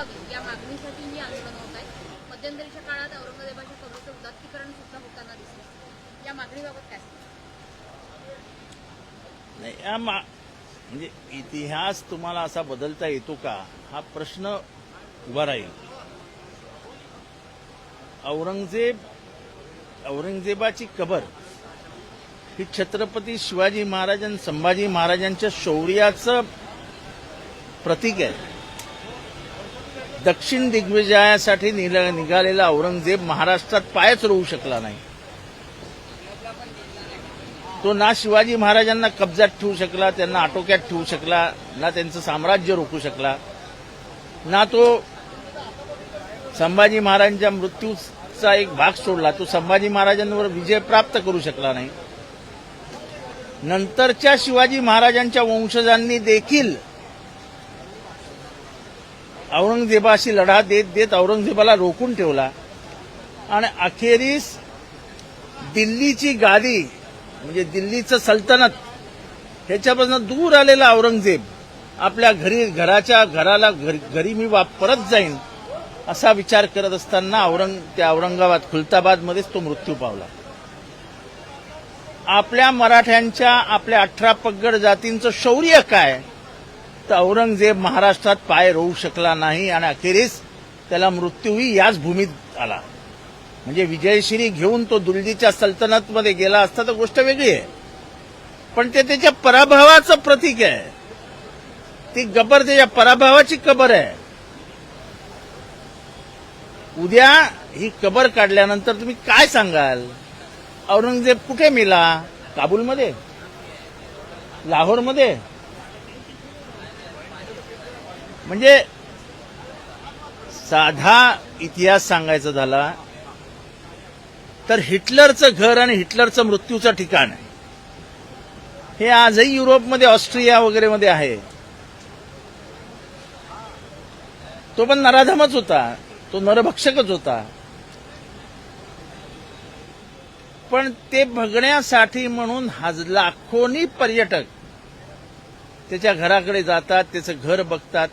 व्हावी या मागणीसाठी ही आंदोलन होत आहेत मध्यंतरीच्या काळात औरंगजेबाच्या कबरीचं उदात्तीकरण सुद्धा होताना दिसलं. या मागणीबाबत काय नाही या मा म्हणजे इतिहास तुम्हाला असा बदलता येतो का? हा प्रश्न उभा राहील. औरंगजेब औरंगजेबाची कबर ही छत्रपती शिवाजी महाराज आणि संभाजी महाराजांच्या शौर्याचं प्रतीक आहे. दक्षिण दिग्विजयासाठी निघालेला औरंगजेब महाराष्ट्रात पायच रोवू शकला नाही. तो ना शिवाजी महाराजांना कब्जात ठेवू शकला त्यांना आटोक्यात ठेवू शकला ना त्यांचं साम्राज्य रोखू शकला ना तो संभाजी महाराजांच्या मृत्यूचा एक भाग सोडला तो संभाजी महाराजांवर विजय प्राप्त करू शकला नाही. नंतरच्या शिवाजी महाराजांच्या वंशजांनी देखील औरंगजेबाशी लढा देत देत औरंगजेबाला रोखून ठेवला. आणि अखेरीस दिल्लीची गादी म्हणजे दिल्लीचं सल्तनत ह्याच्यापासून दूर आलेला औरंगजेब आपल्या घरी घराच्या घराला घरी घरी मी परत जाईन असा विचार करत असताना औरंग त्या औरंगाबाद खुलताबादमध्येच तो मृत्यू पावला. आपल्या मराठ्यांच्या आपल्या अठरा पगड जातींचं शौर्य काय? तर औरंगजेब महाराष्ट्रात पाय रोवू शकला नाही आणि अखेरीस त्याला मृत्यूही याच भूमीत आला. म्हणजे विजयश्री घेऊन तो दुलजीच्या सल्तनतमध्ये गेला असता तर गोष्ट वेगळी आहे. पण ते त्याच्या पराभवाचं प्रतीक आहे. ती गबर त्याच्या पराभवाची कबर आहे. उद्या ही कबर काढल्यानंतर तुम्ही काय सांगाल? औरंगजेब कुठे मेला? काबूलमध्ये? लाहोरमध्ये? म्हणजे साधा इतिहास सांगायचा झाला तर हिटलरचं घर आणि हिटलरचं मृत्यूचं ठिकाण आहे. हे आजही युरोपमध्ये ऑस्ट्रिया वगैरे मध्ये आहे. तो पण नराधमच होता. तो नरभक्षकच होता. पण ते बघण्यासाठी म्हणून हज लाखोनी पर्यटक त्याच्या घराकडे जातात त्याचं घर बघतात.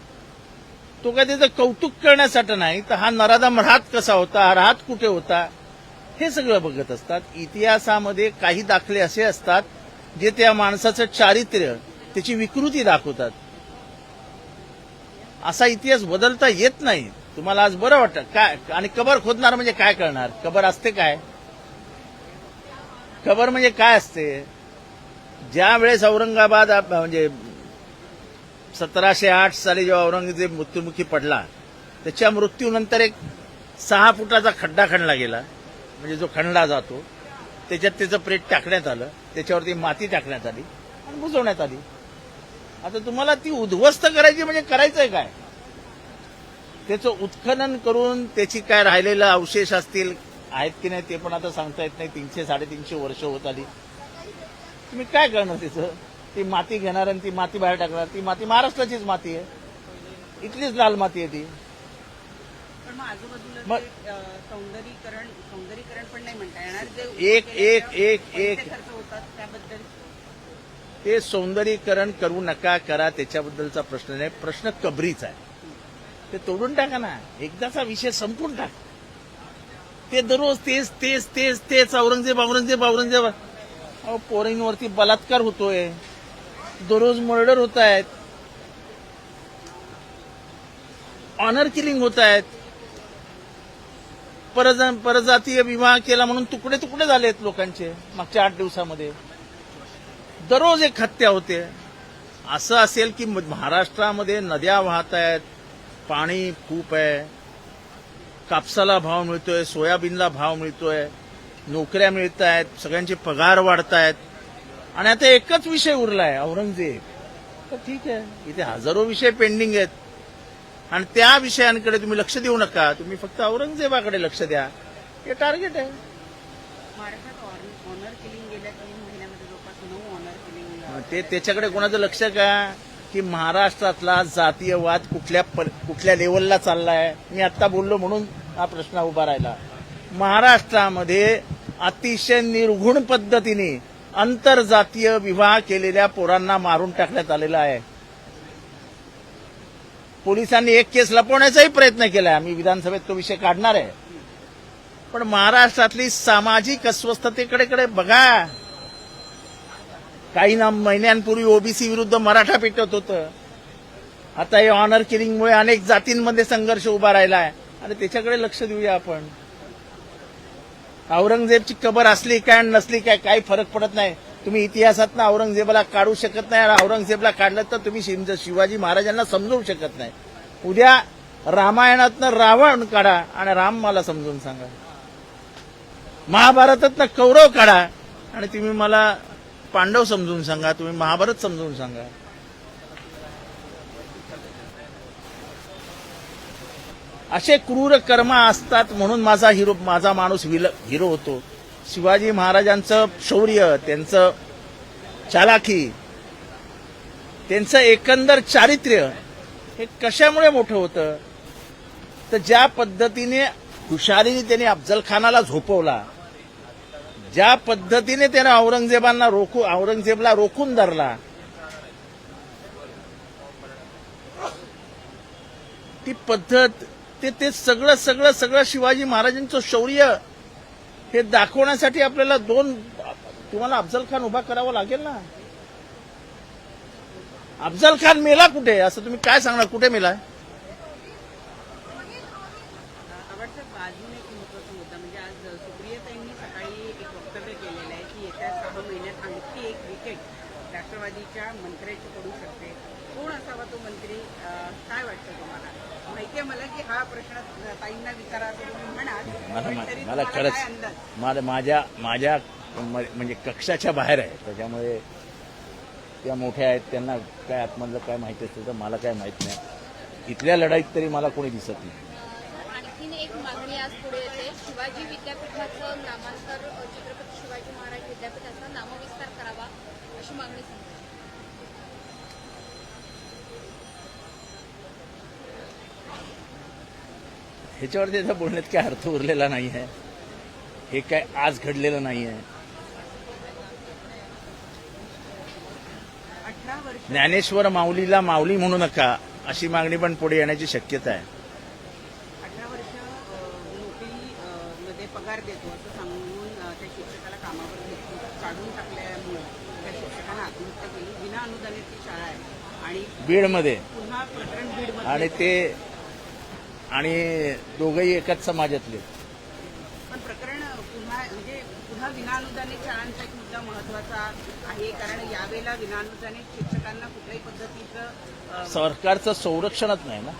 तो काय त्याचं कौतुक करण्यासाठी नाही तर हा नराधम राहत कसा होता राहत कुठे होता हे सगळं बघत असतात. इतिहासामध्ये काही दाखले असे असतात जे त्या माणसाचं चारित्र्य त्याची विकृती दाखवतात. असा इतिहास बदलता येत नाही. तुम्हाला आज बरं वाटतं. काय आणि कबर खोदणार म्हणजे काय करणार? कबर असते काय? कबर म्हणजे काय असते? ज्या वेळेस औरंगाबाद आप- म्हणजे सतराशे आठ साली जेव्हा औरंगजेब मृत्युमुखी पडला त्याच्या मृत्यूनंतर एक सहा फुटाचा खड्डा खणला गेला. म्हणजे जो खणला जातो त्याच्यात त्याचं प्रेत टाकण्यात आलं त्याच्यावरती माती टाकण्यात आली आणि बुजवण्यात आली. आता तुम्हाला ती उद्ध्वस्त करायची म्हणजे करायचंय काय? त्याचं उत्खनन करून त्याची काय राहिलेलं अवशेष असतील आहेत की नाही ते पण आता सांगता येत नाही. तीनशे साडेतीनशे वर्ष होत आली. तुम्ही काय करणार त्याचं? ती माती घेणार आणि ती माती बाहेर टाकणार. ती माती महाराष्ट्राचीच माती आहे. इथलीच लाल माती आहे ती. पण मग आजूबाजूला मग- जे, अ, सौंदर्यीकरण सौंदर्यीकरण पण नाही म्हणता येणार. जे एक- एक- एक- एक- त्याबद्दल? ते सौंदर्यीकरण करू नका करा त्याच्याबद्दलचा प्रश्न नाही. प्रश्न कबरीचा आहे. ते तोडून टाका ना. एकदाचा विषय संपून टाक. ते दररोज तेच तेच तेच तेच औरंगजेब औरंगजेब औरंगजेब. पोरींवरती बलात्कार होतोय. दररोज मर्डर होत आहेत. ऑनर किलिंग होत आहेत. परज परजातीय विवाह केला म्हणून तुकडे तुकडे झालेत लोकांचे मागच्या आठ दिवसामध्ये. दररोज एक हत्या होते. असं असेल की महाराष्ट्रामध्ये नद्या वाहत आहेत पाणी खूप आहे कापसाला भाव मिळतोय सोयाबीनला भाव मिळतोय नोकऱ्या मिळत आहेत सगळ्यांचे पगार वाढत आहेत. आणि आता एकच विषय उरलाय औरंगजेब. तर ठीक आहे. इथे हजारो विषय पेंडिंग आहेत. आणि त्या विषयांकडे तुम्ही लक्ष देऊ नका. तुम्ही फक्त औरंगजेबाकडे लक्ष द्या. हे टार्गेट आहे. ते त्याच्याकडे कोणाचं लक्ष का? की महाराष्ट्रातला जातीयवाद कुठल्या कुठल्या लेवलला चाललाय? मी आता बोललो म्हणून हा प्रश्न उभा राहिला. महाराष्ट्रामध्ये अतिशय निर्घुण पद्धतीने आंतरजातीय विवाह केलेल्या पोरांना मारून टाकण्यात आलेला आहे. पोलिसांनी एक केस लपवण्याचाही प्रयत्न केलाय. आम्ही विधानसभेत तो विषय काढणार आहे. पण महाराष्ट्रातली सामाजिक अस्वस्थतेकडे कडे बघा. काही ना महिन्यांपूर्वी ओबीसी विरुद्ध मराठा पेटत होतं. आता हे ऑनर किलिंगमुळे अनेक जातींमध्ये संघर्ष उभा राहिला आहे आणि त्याच्याकडे लक्ष देऊया आपण. औरंगजेबची कबर असली काय आणि नसली काय काही फरक पडत नाही. तुम्ही इतिहासातनं औरंगजेबाला काढू शकत नाही आणि औरंगजेबला काढलं तर तुम्ही शिव- शिवाजी महाराजांना समजवू शकत नाही. उद्या रामायणातनं रावण काढा आणि राम मला समजून सांगा. महाभारतातनं कौरव काढा आणि तुम्ही मला पांडव समजून सांगा तुम्ही महाभारत समजून सांगा. असे क्रूर कर्म असतात म्हणून माझा हिरो माझा माणूस विल हिरो होतो. शिवाजी महाराजांचं शौर्य त्यांचं चालाखी त्यांचं एकंदर चारित्र्य हे कशामुळे मोठं होतं? तर ज्या पद्धतीने हुशारीने त्यांनी अफजल खानाला झोपवला ज्या पद्धतीने त्यानं औरंगजेबांना रोखू औरंगजेबला रोखून धरला ती पद्धत ते ते सगळं सगळं सगळं शिवाजी महाराजांचं शौर्य हे दाखवण्यासाठी आपल्याला दोन तुम्हाला अफजल खान उभा करावा लागेल ना? अफजल खान मेला कुठे? असं तुम्ही काय सांगणार? कुठे मेला आवडतं अजून एक महत्त्वाचा मुद्दा म्हणजे आज सुप्रियताईंनी सकाळी एक वक्तव्य केलेलं आहे की येत्या सहा महिन्यात आणखी एक विकेट राष्ट्रवादीच्या मंत्र्याची पडू शकते कोण असावा तो मंत्री अं, काय वाटतं तुम्हाला मला की हा प्रश्न ताईंना खरंच मला माझ्या माझ्या म- म्हणजे कक्षाच्या बाहेर आहे. त्याच्यामुळे त्या मोठ्या आहेत त्यांना काय आतमधलं काय माहिती असतं तर मला काय माहीत नाही. इथल्या लढाईत तरी मला कोणी दिसत नाही. आणखीन एक मागणी आज पुढे येते. शिवाजी विद्यापीठाचं नामांतर छत्रपती शिवाजी महाराज विद्यापीठाचा नामविस्तार करावा अशी मागणी समजते ह्याच्यावर त्याचा बोलण्यात काय अर्थ उरलेला नाही आहे हे काय आज घडलेलं नाही आहे ज्ञानेश्वर माऊलीला माऊली म्हणू नका अशी मागणी पण पुढे येण्याची शक्यता आहे. बीडमध्ये. आणि ते आणि दोघंही एकाच समाजातले. पण प्रकरण पुन्हा म्हणजे पुन्हा विनाअनुदानित शाळांचा एक मुद्दा महत्त्वाचा आहे कारण यावेळेला विनाअनुदानित शिक्षकांना कुठल्याही पद्धतीचं सरकारचं संरक्षणच नाही ना.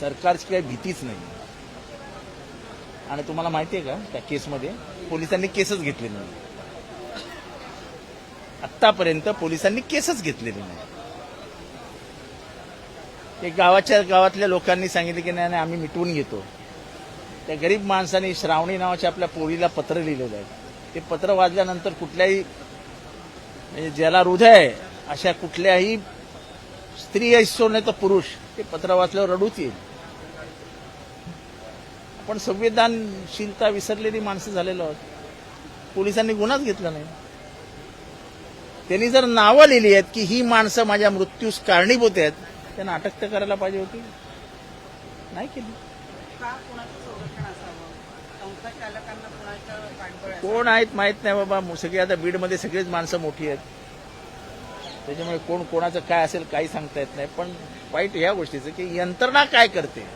सरकारची काही भीतीच नाही. आणि तुम्हाला माहिती आहे का त्या केसमध्ये पोलिसांनी केसच घेतलेली नाही. आतापर्यंत पोलिसांनी केसच घेतलेली नाही. ते गावाच्या गावातल्या लोकांनी सांगितलं की नाही आम्ही मिटवून घेतो. त्या गरीब माणसाने श्रावणी नावाच्या आपल्या पोळीला पत्र लिहिलेलं आहे. ते पत्र वाचल्यानंतर कुठल्याही म्हणजे ज्याला हृदय आहे अशा कुठल्याही स्त्री असो नाही तर पुरुष ते पत्र वाचल्यावर रडूच येईल. आपण संवेदनशीलता विसरलेली माणसं झालेलो आहोत. पोलिसांनी गुन्हाच घेतला नाही. त्यांनी जर नावं लिहिली आहेत की ही माणसं माझ्या मृत्यूस कारणीभूत आहेत त्यांना अटक तर करायला पाहिजे होती. नाही केली? कोण आहेत माहीत नाही बाबा. सगळी आता बीडमध्ये सगळीच माणसं मोठी आहेत. त्याच्यामुळे कोण कोणाचं काय असेल काही सांगता येत नाही. पण वाईट या गोष्टीचं की यंत्रणा काय करते?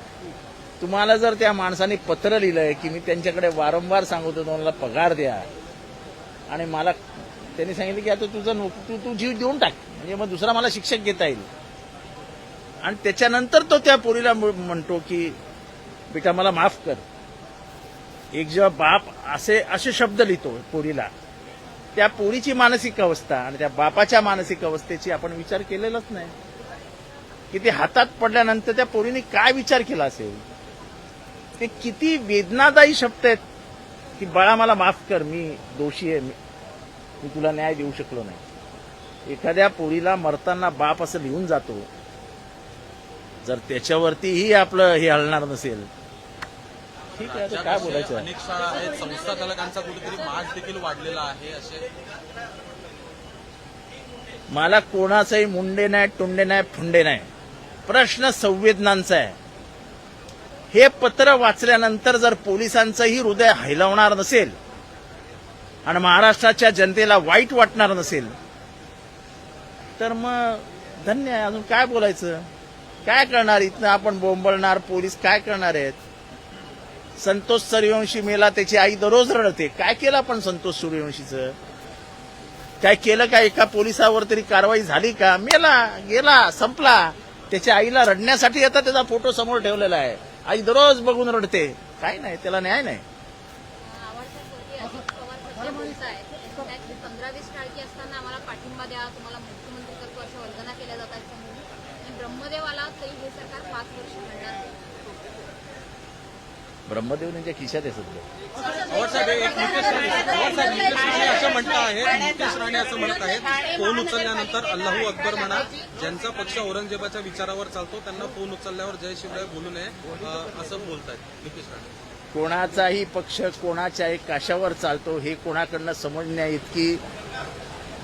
तुम्हाला जर त्या माणसाने पत्र लिहिलंय की मी त्यांच्याकडे वारंवार सांगतो तुम्हाला पगार द्या. आणि मला त्यांनी सांगितलं की आता तुझं तू तू जीव देऊन टाक. म्हणजे मग दुसरा मला शिक्षक घेता येईल. आणि त्याच्यानंतर तो त्या पोरीला म्हणतो की बेटा मला माफ कर. एक जेव्हा बाप असे असे शब्द लिहितो पोरीला त्या पोरीची मानसिक अवस्था आणि त्या बापाच्या मानसिक अवस्थेची आपण विचार केलेलाच नाही. की ते हातात पडल्यानंतर त्या पोरीने काय विचार केला असेल? ते किती वेदनादायी शब्द आहेत की बाळा मला माफ कर मी दोषी आहे मी मी तुला न्याय देऊ शकलो नाही. एखाद्या पोरीला मरताना बाप असं लिहून जातो जर त्याच्यावरतीही आपलं हे हलणार नसेल. ठीक आहे आता काय बोलायचं? अनेक शाळा आहेत संस्था चालकांचा कुठेतरी देखील वाढलेला आहे असे मला कोणाचंही मुंडे नाही टुंडे नाही फुंडे नाही. प्रश्न संवेदनांचा आहे. हे पत्र वाचल्यानंतर जर पोलिसांचंही हृदय हैलवणार नसेल आणि महाराष्ट्राच्या जनतेला वाईट वाटणार नसेल तर मग धन्य आहे. अजून काय बोलायचं? काय करणार? इथनं आपण बोंबळणार पोलीस काय करणार आहेत? संतोष सूर्यवंशी मेला त्याची आई दररोज रडते. काय केलं आपण संतोष सूर्यवंशीचं? काय केलं का? एका पोलिसावर तरी कारवाई झाली का? मेला गेला संपला. त्याच्या आईला रडण्यासाठी आता त्याचा फोटो समोर ठेवलेला आहे. आई दररोज बघून रडते. काय नाही त्याला न्याय नाही आवडत्या स्वर्गीय अजित पवार सध्या बोलतायत त्यात पंधरा वीस टाळकी असताना आम्हाला पाठिंबा द्या तुम्हाला मुख्यमंत्री करतो अशा वल्गना केल्या जातात समोरून आणि ब्रह्मदेवाला तरी हे सरकार पाच वर्ष म्हणणार नाही. ब्रह्मदेव त्यांच्या खिशात आहे सध्या. एक असं म्हणत आहेत नितेश राणे असं म्हणत आहेत. फोन उचलल्यानंतर अल्लाहू अकबर म्हणा ज्यांचा पक्ष औरंगजेबाच्या विचारावर चालतो त्यांना फोन उचलल्यावर जय शिवराय बोलू नये असं बोलतायत नितेश राणे. कोणाचाही पक्ष कोणाच्याही काशावर चालतो हे कोणाकडनं समजण्या इतकी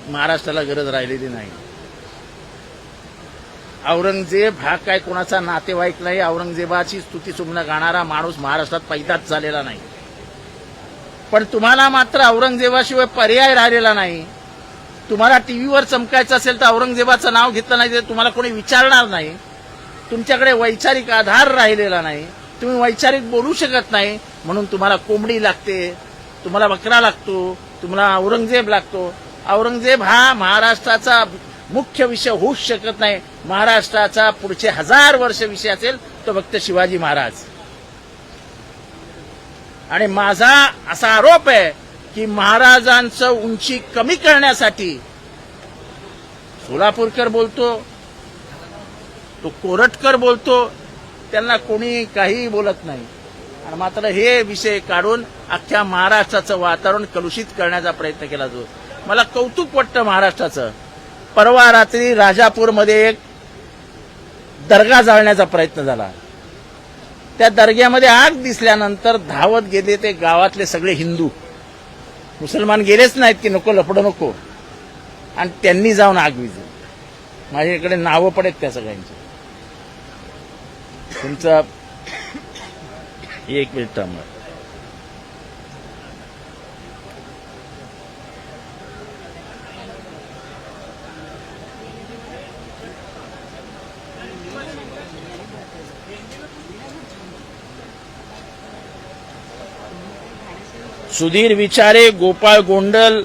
महाराष्ट्राला गरज राहिलेली नाही. औरंगजेब हा काय कोणाचा नातेवाईक नाही औरंगजेबाची स्तुती सुमनं गाणारा माणूस महाराष्ट्रात पैदाच झालेला नाही. पण तुम्हाला मात्र औरंगजेबाशिवाय पर्याय राहिलेला नाही. तुम्हाला टीव्हीवर चमकायचं असेल तर औरंगजेबाचं नाव घेतलं नाही तर तुम्हाला कोणी विचारणार नाही. तुमच्याकडे वैचारिक आधार राहिलेला नाही. तुम्ही वैचारिक बोलू शकत नाही म्हणून तुम्हाला कोंबडी लागते तुम्हाला बकरा लागतो तुम्हाला औरंगजेब लागतो. औरंगजेब हा महाराष्ट्राचा मुख्य विषय होऊच शकत नाही. महाराष्ट्राचा पुढचे हजार वर्ष विषय असेल तो फक्त शिवाजी महाराज. आणि माझा असा आरोप आहे की महाराजांचं उंची कमी करण्यासाठी सोलापूरकर बोलतो तो कोरटकर बोलतो त्यांना कोणी काही बोलत नाही. आणि मात्र हे विषय काढून अख्ख्या महाराष्ट्राचं वातावरण कलुषित करण्याचा प्रयत्न केला जातो. मला कौतुक वाटतं महाराष्ट्राचं. परवा रात्री राजापूरमध्ये एक दर्गा जाळण्याचा प्रयत्न झाला. त्या दर्ग्यामध्ये आग दिसल्यानंतर धावत गेले ते गावातले सगळे हिंदू. मुसलमान गेलेच नाहीत की नको लपडं नको. आणि त्यांनी जाऊन आग विझली. माझ्याकडे नावं पडेत त्या सगळ्यांची. तुमचं एक मिनिट थांबा. सुधीर विचारे गोपाळ गोंडल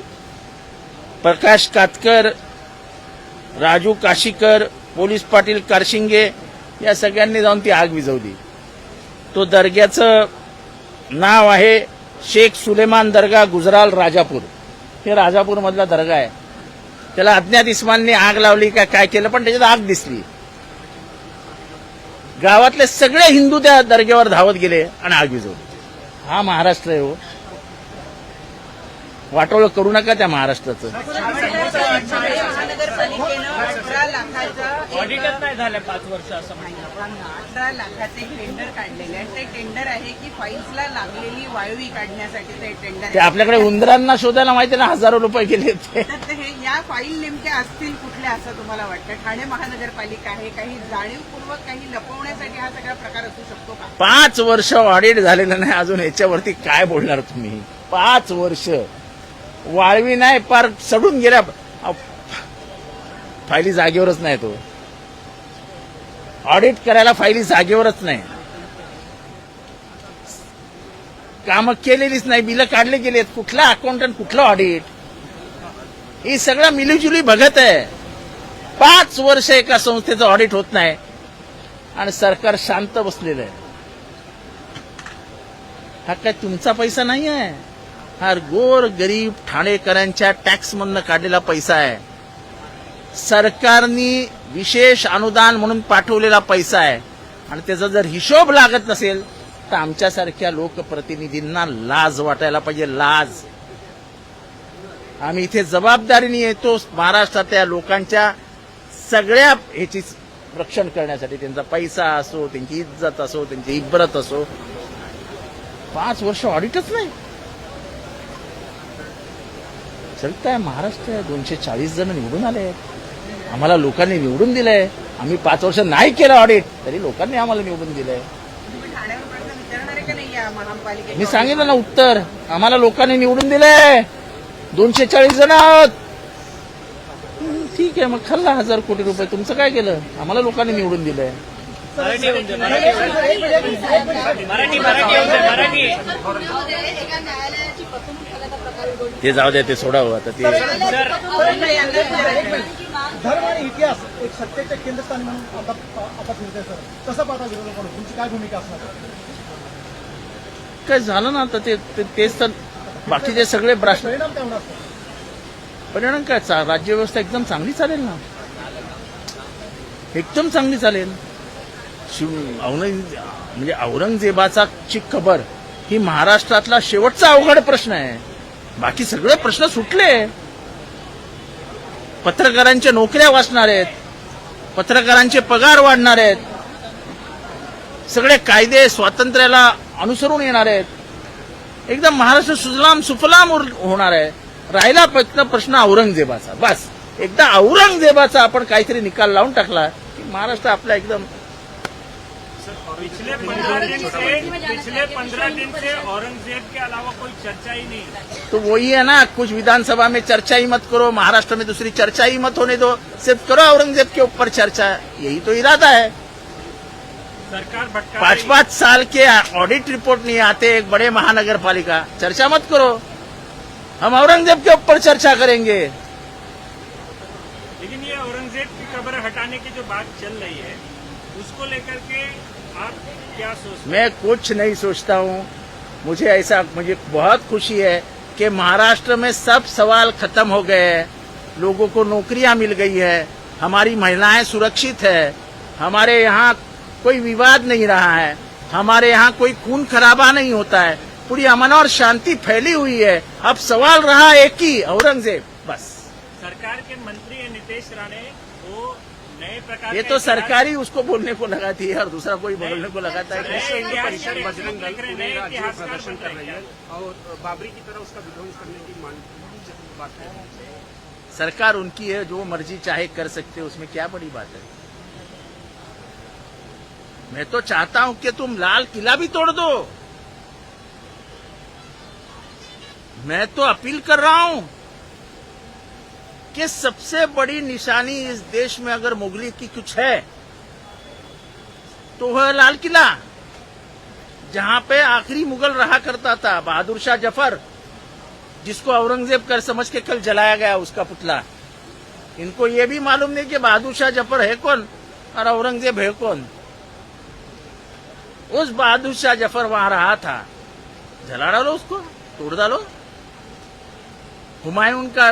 प्रकाश कातकर राजू काशीकर पोलीस पाटील कारशिंगे या सगळ्यांनी जाऊन ती आग विझवली. तो दर्ग्याचं नाव आहे शेख सुलेमान दर्गा गुजराल राजापूर. हे राजापूर मधला दर्गा आहे. त्याला अज्ञात इस्मानने आग लावली का काय केलं पण त्याच्यात आग दिसली. गावातले सगळे हिंदू त्या दर्ग्यावर धावत गेले आणि आग विझवली. हा महाराष्ट्र आहे हो. वाटोळं करू नका त्या महाराष्ट्राचं. महानगरपालिकेनं अठरा लाखाचं ऑडिटच नाही झालं पाच वर्ष असं म्हणतात. अठरा लाखाचे एक टेंडर काढलेले आहे. ते टेंडर आहे की फाईल्सला लागलेली वाळवी काढण्यासाठी ते टेंडर ते. आपल्याकडे उंदरांना शोधायला माहिती ना हजारो रुपये गेले ते. तर ते हे या फाईल नेमक्या असतील कुठल्या असं तुम्हाला वाटतं? ठाणे महानगरपालिका आहे काही जाणीवपूर्वक काही लपवण्यासाठी हा सगळा प्रकार असू शकतो का? पाच वर्ष ऑडिट झालेलं नाही अजून याच्यावरती काय बोलणार तुम्ही? पाच वर्ष. वाळवी नाही पार सडून गेल्या. फायली जागेवरच नाही तो. ऑडिट करायला फायली जागेवरच नाही. कामं केलेलीच नाही बिलं काढले गेलेत कुठला अकाउंटंट कुठलं ऑडिट ही सगळं मिलीजुली बघत आहे. पाच वर्ष एका संस्थेचं ऑडिट होत नाही. आणि सरकार शांत बसलेलं आहे. हा काय तुमचा पैसा नाही आहे? हा गोर गरीब ठाणेकरांच्या टॅक्स मधनं काढलेला पैसा आहे. सरकारनी विशेष अनुदान म्हणून पाठवलेला पैसा आहे. आणि त्याचा जर हिशोब लागत नसेल तर आमच्यासारख्या लोकप्रतिनिधींना लाज वाटायला पाहिजे लाज. आम्ही इथे जबाबदारीने येतो महाराष्ट्रातल्या लोकांच्या सगळ्या ह्याची रक्षण करण्यासाठी. त्यांचा पैसा असो त्यांची इज्जत असो त्यांची इब्रत असो. पाच वर्ष ऑडिटच नाही. चलताय. महाराष्ट्र दोनशे चाळीस जण निवडून आले. आहेत आम्हाला लोकांनी निवडून दिलंय. आम्ही पाच वर्ष नाही केलं ऑडिट तरी लोकांनी आम्हाला निवडून दिलंय. मी सांगितलं ना उत्तर. आम्हाला लोकांनी निवडून दिलंय. दोनशे चाळीस जण आहोत. ठीक आहे मग खाल्ला हजार कोटी रुपये. तुमचं काय केलं? आम्हाला लोकांनी निवडून दिलंय. मराठी होऊन दे, मराठी. मराठी होऊन दे, मराठी ते जाऊ द्या ते सोडावं आता ते. धर्म आणि इतिहास एक सत्तेच्या केंद्रस्थानी म्हणून आता आता फिरते सर. कसं पाहता विरोधक म्हणून? तुमची काय भूमिका असणार? काय झालं ना आता ते तेच तर बाकीचे सगळे भ्रष्ट परिणाम काय होणार परिणाम काय? राज्यव्यवस्था एकदम चांगली चालेल ना. एकदम चांगली चालेल. शिव औरंग म्हणजे औरंगजेबाचा ची खबर ही महाराष्ट्रातला शेवटचा अवघड प्रश्न आहे. बाकी सगळे प्रश्न सुटले. पत्रकारांच्या नोकऱ्या वाचणार आहेत. पत्रकारांचे पगार वाढणार आहेत. सगळे कायदे स्वातंत्र्याला अनुसरून येणार आहेत. एकदम महाराष्ट्र सुजलाम सुफलाम होणार आहे. राहिला फक्त प्रश्न औरंगजेबाचा. बस. एकदा औरंगजेबाचा आपण काहीतरी निकाल लावून टाकला की महाराष्ट्र आपला एकदम पिछले पंद्रह दिन से पिछले पंद्रह दिन से औरंगज़ेब के अलावा कोई चर्चा ही नहीं तो वही है ना कुछ विधानसभा में चर्चा ही मत करो महाराष्ट्र में दूसरी चर्चा ही मत होने दो सिर्फ़ करो औरंगज़ेब के ऊपर चर्चा यही तो इरादा है। सरकार पाँच पाँच साल के ऑडिट रिपोर्ट नहीं आते एक बड़े महानगर पालिका चर्चा मत करो। हम औरंगज़ेब के ऊपर चर्चा करेंगे। लेकिन ये औरंगज़ेब की कब्र हटाने की जो बात चल रही है उसको लेकर के आप क्या सोचते मैं कुछ नहीं सोचता हूँ। मुझे ऐसा मुझे बहुत खुशी है कि महाराष्ट्र में सब सवाल खत्म हो गए हैं। लोगों को नौकरियाँ मिल गई है। हमारी महिलाएँ सुरक्षित है। हमारे यहाँ कोई विवाद नहीं रहा है। हमारे यहाँ कोई खून खराबा नहीं होता है। पूरी अमन और शांति फैली हुई है। अब सवाल रहा एक ही औरंगज़ेब। बस। सरकार के मंत्री हैं नितेश राणे वो ये तो सरकारी उसको बोलने को लगाती है और दूसरा कोई बोलने को लगाता है बजरंग दल इतिहासकार बन रहे हैं। और बाबरी की तरह उसका विध्वंस करने की मांग बात है। सरकार उनकी है जो मर्ज़ी चाहे कर सकते उसमें क्या बड़ी बात है? मैं तो चाहता हूँ कि तुम लाल किला भी तोड़ दो। मैं तो अपील कर रहा हूँ कि सबसे बड़ी निशानी इस देश में अगर मुगली की कुछ है तो वह लाल किला, जहाँ पे आखिरी मुगल रहा करता था, बहादुर शाह ज़फ़र, जिसको औरंगज़ेब कर समझ के कल जलाया गया उसका पुतला। इनको ये भी मालूम नहीं कि बहादुर शाह ज़फ़र है कौन और औरंगज़ेब है कौन। उस बहादुर शाह ज़फ़र वहाँ रहा था। जला डालो उसको, तोड़ डालो। हुमायूं का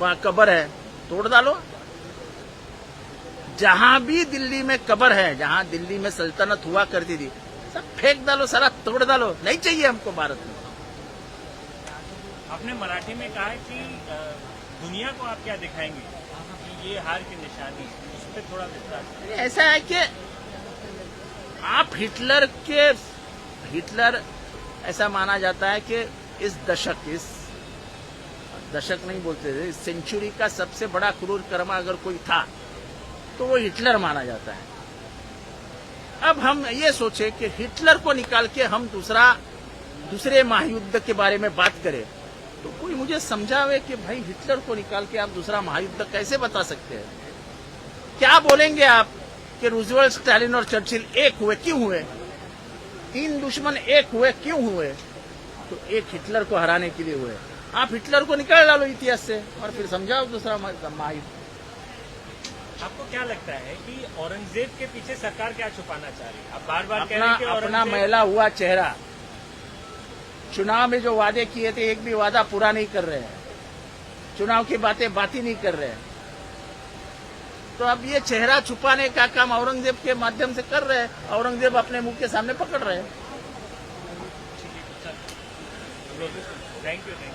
वहाँ कब्र है तोड़ डालो। जहाँ भी दिल्ली में कबर है जहाँ दिल्ली में सल्तनत हुआ करती थी सब फेंक डालो सारा तोड़ डालो। नहीं चाहिए हमको भारत में। आपने मराठी में कहा कि दुनिया को आप क्या दिखाएँगे? कि ये हार की निशानी उस पर थोड़ा विस्तार ऐसा है कि आप हिटलर के हिटलर ऐसा माना जाता है कि इस दशक इस दशक नहीं बोलते थे। सेंचुरी का सबसे बड़ा क्रूर कर्मा अगर कोई था तो वो हिटलर माना जाता है। अब हम ये सोचे कि हिटलर को निकाल के हम दूसरा, दूसरे महायुद्ध के बारे में बात करें तो कोई मुझे समझावे कि भाई हिटलर को निकाल के आप दूसरा महायुद्ध कैसे बता सकते हैं? क्या बोलेंगे आप कि रूजवेल्ट, स्टालिन और चर्चिल एक हुए? क्यों हुए? तीन दुश्मन एक हुए? क्यों हुए? तो एक हिटलर को हराने के लिए हुए। आप हिटलर को निकाल डालो इतिहास से और फिर समझाओ दूसरा महा- महायुद्ध आपको क्या लगता है कि औरंगज़ेब के पीछे सरकार क्या छुपाना चाह रही है? आप बार बार कह अपना रहे हैं कि अपना मैला हुआ चेहरा। चुनाव में जो वादे किए थे एक भी वादा पूरा नहीं कर रहे हैं। चुनाव की बातें बात ही नहीं कर रहे हैं। तो अब ये चेहरा छुपाने का काम औरंगज़ेब के माध्यम से कर रहे हैं। औरंगज़ेब अपने मुँह के सामने पकड़ रहे हैं। Thank you.